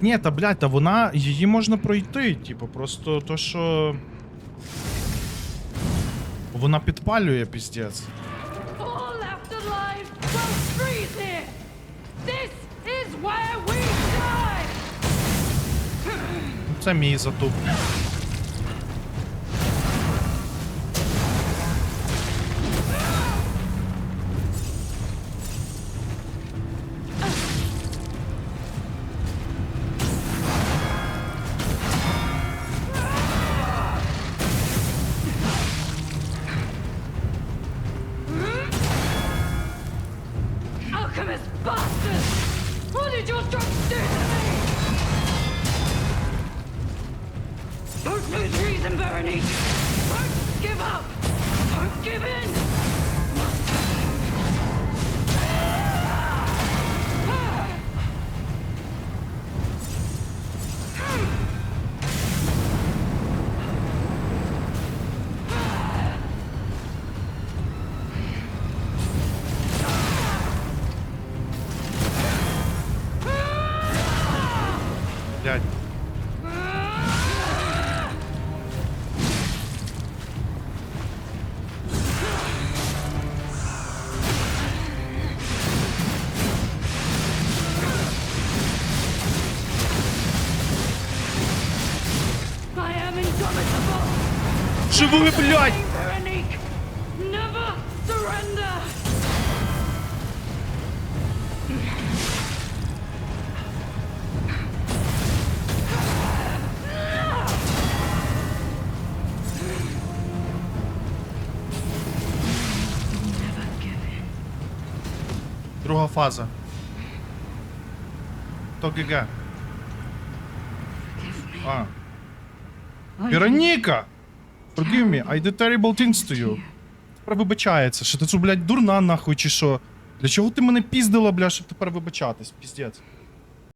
Ні, та блядь, та вона. Її можна пройти, типу, просто то, що. Вона підпалює піздець. Це мій затуп. Alchemist bastard! What did your drugs do to me? Don't lose reason, Veronique. Don't give up. Don't give in. блядь. Живую, блядь! Друга фаза. То ГГ. А. Вероніка! Forgive me, I did terrible things to you. Тепер вибачається, що ти цю, блядь, дурна нахуй чи що? Для чого ти мене піздила, бля, щоб тепер вибачатись, піздець.